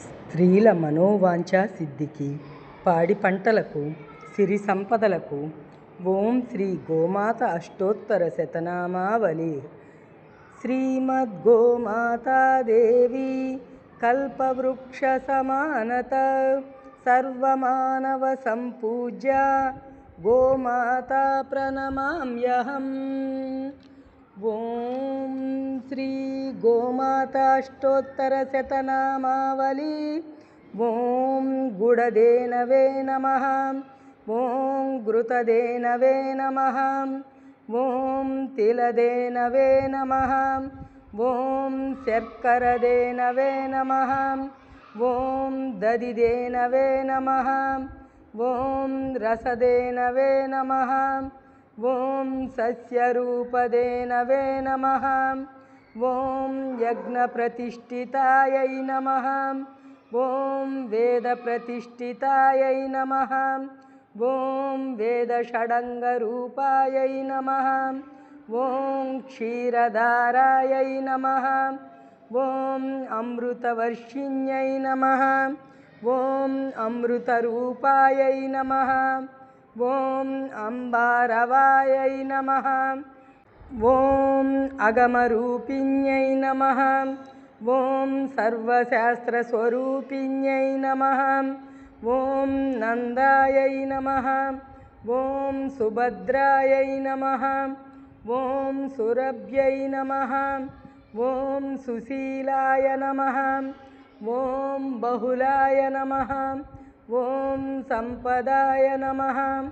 స్త్రీల మనోవాంఛ సిద్ధికి పాడి పంటలకు సిరి సంపదలకు. ఓం శ్రీ గోమాత అష్టోత్తర శతనామావళి. శ్రీమద్గోమాతాదేవి కల్పవృక్ష సమానత. సర్వమానవ సంపూజ్య గోమాత ప్రణమామ్యహం. ఓం गोमाताष्टोत्तरशतनामावली। ॐ गुडदेनवे नमः। ॐ घृतदेनवे नमः। ॐ तिलदेनवे नमः। ॐ शर्करदेनवे नमः। ॐ ददिदेन नमः। ॐ रसदेनवे नमः। ॐ सस्यरूपदेनवे नमः। ॐ यज्ञप्रतिष्ठितायै नमः। ॐ वेदप्रतिष्ठितायै नमः। ॐ वेदषडङ्गरूपायै नमः। ॐ क्षीरधारायै नमः। ॐ अमृतवर्षिण्यै नमः। ॐ अमृतरूपायै नमः। ॐ अम्बारवायै नमः। ॐ अगमरूपिण्यै नमः। ॐ सर्वशास्त्रस्वरूपिण्यै नमः। ॐ नन्दायै नमः। ॐ सुभद्रायै नमः। ॐ सुरभ्यै नमः। ॐ सुशीलाय नमः। ॐ बहुलाय नमः। ॐ सम्पदाय नमः।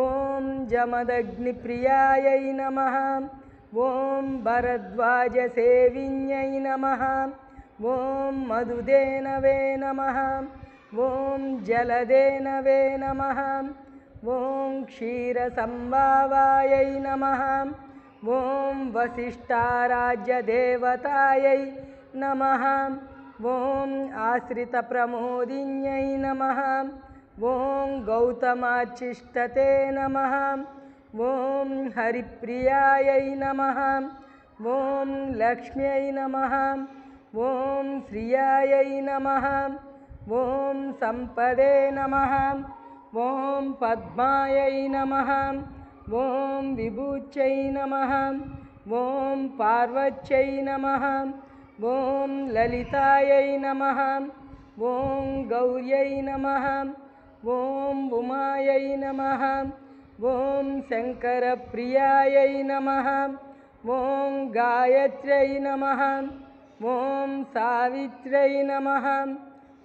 ॐ जमदग्निप्रियायै नमः। ॐ भरद्वाजसेविन्यै नमः। ॐ मधुदेनवे नमः। ॐ जलदेनवे नमः। ॐ क्षीरसम्भावायै नमः। ॐ वसिष्ठाराज्यदेवतायै नमः। ॐ आश्रितप्रमोदिन्यै नमः। ॐ गौतमाचिष्टते नमः। ॐ हरिप्रियायै नमः। ॐ लक्ष्म्यै नमः। ॐ श्रियायै नमः। ॐ सम्पदे नमः। ॐ पद्मायै नमः। ॐ विभूच्यै नमः। ॐ पार्वत्यै नमः। ॐ ललितायै नमः। ॐ गौर्यै नमः। ॐ उमायै नमः। ॐ शङ्करप्रियायै नमः। ॐ गायत्र्यै नमः। ॐ सावित्र्यै नमः।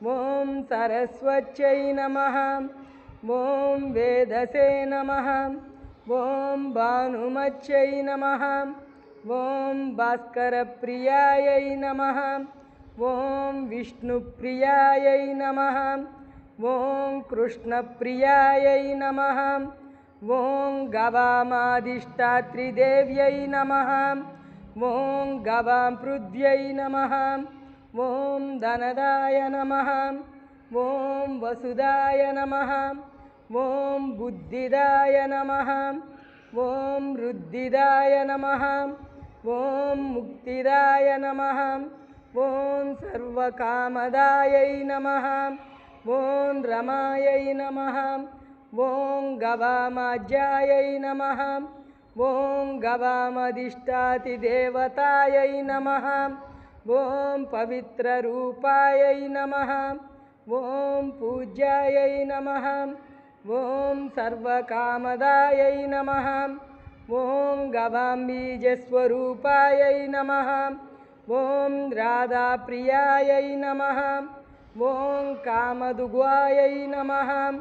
ॐ सरस्वत्यै नमः। ॐ वेदसे नमः। ॐ भानुमत्यै नमः। ॐ भास्करप्रियायै नमः। ॐ विष्णुप्रियायै नमः। ॐ कृष्णप्रियायै नमः। ॐ गवामादिष्टात्रिदेव्यै नमः। ॐ गवां पृथ्व्यै नमः। ॐ धनदाय नमः। ॐ वसुदाय नमः। ॐ बुद्धिदाय नमः। ॐ रुद्धिदाय नमः। ॐ मुक्तिदाय नमः। ॐ सर्वकामदायै नमः। ॐ रमायै नमः ॐ गवामाज्यायै नमः ॐ गवामधिष्ठातिदेवतायै नमः ॐ पवित्ररूपायै नमः ॐ पूज्यायै नमः ॐ सर्वकामदायै नमः ॐ गवाम्बीजस्वरूपायै नमः ॐ राधाप्रियायै नमः ॐ कामदुग्वायै नमः।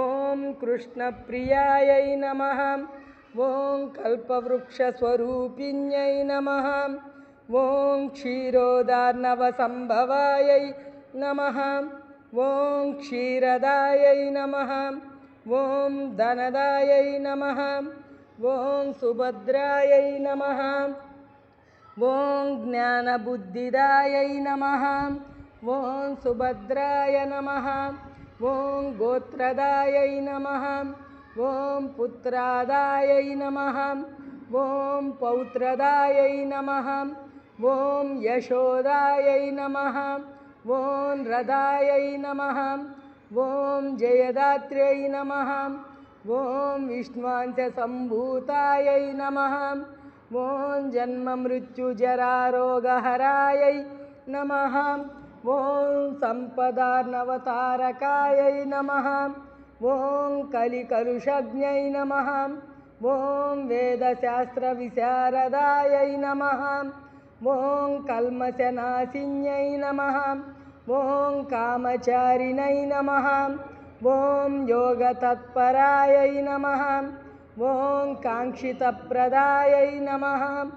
ॐ कृष्णप्रियायै नमः। ॐ कल्पवृक्षस्वरूपिण्यै नमः। ॐ क्षीरोदार्णवसम्भवायै नमः। ॐ क्षीरदायै नमः। ॐ धनदायै नमः। ॐ सुभद्रायै नमः। ॐ ज्ञानबुद्धिदायै नमः। ॐ सुभद्राय नमः। ॐ गोत्रदायै नमः। ॐ पुत्रादायै नमः। ॐ पौत्रदायै नमः। ॐ यशोदायै नमः। ॐ रदायै नमः। ॐ जयदात्र्यै नमः। ॐ विष्णवांसम्भूतायै नमः। ॐ जन्ममृत्युजरारोगहरायै नमः। ॐ सम्पदार्णवतारकायै नमः। ॐ कलिकलुषज्ञै नमः। ॐ वेदशास्त्रविशारदायै नमः। ॐ कल्मषनाशिन्यै नमः। ॐ कामचारिणै नमः। ॐ योगतत्परायै नमः। ॐ काङ्क्षितप्रदायै नमः।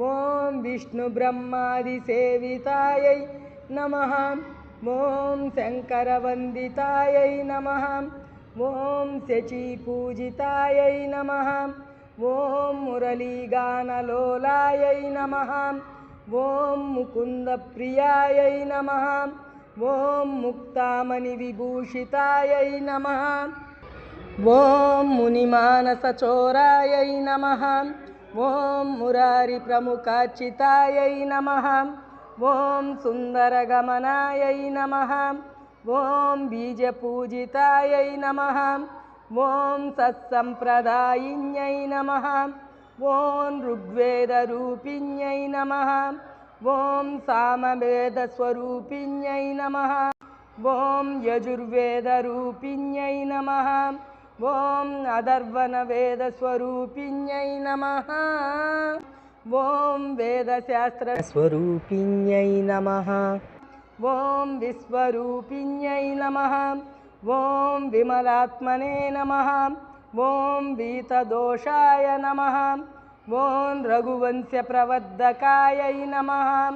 ॐ विष्णुब्रह्मादिसेवितायै नमः। ॐ शङ्करवन्दितायै नमः। ॐ शचीपूजितायै नमः। ॐ मुरलीगानलोलायै नमः। ॐ मुकुन्दप्रियायै नमः। ॐ मुक्तामणिविभूषितायै नमः। ॐ मुनिमानसचोरायै नमः। ॐ मुरारिप्रमुखार्चितायै नमः ॐ सुन्दरगमनायै नमः। ॐ बीजपूजितायै नमः। ॐ सत्सम्प्रदायिन्यै नमः। ॐ ऋग्वेदरूपिण्यै नमः। ॐ सामवेदस्वरूपिण्यै नमः। ॐ यजुर्वेदरूपिण्यै नमः। ॐ अधर्वणवेदस्वरूपिण्यै नमः ॐ वेदशास्त्रस्वरूपिण्यै नमः। ॐ विश्वरूपिण्यै नमः। ॐ विमलात्मने नमः। ॐ वीतदोषाय नमः। ॐ रघुवंशप्रवर्धकायै नमः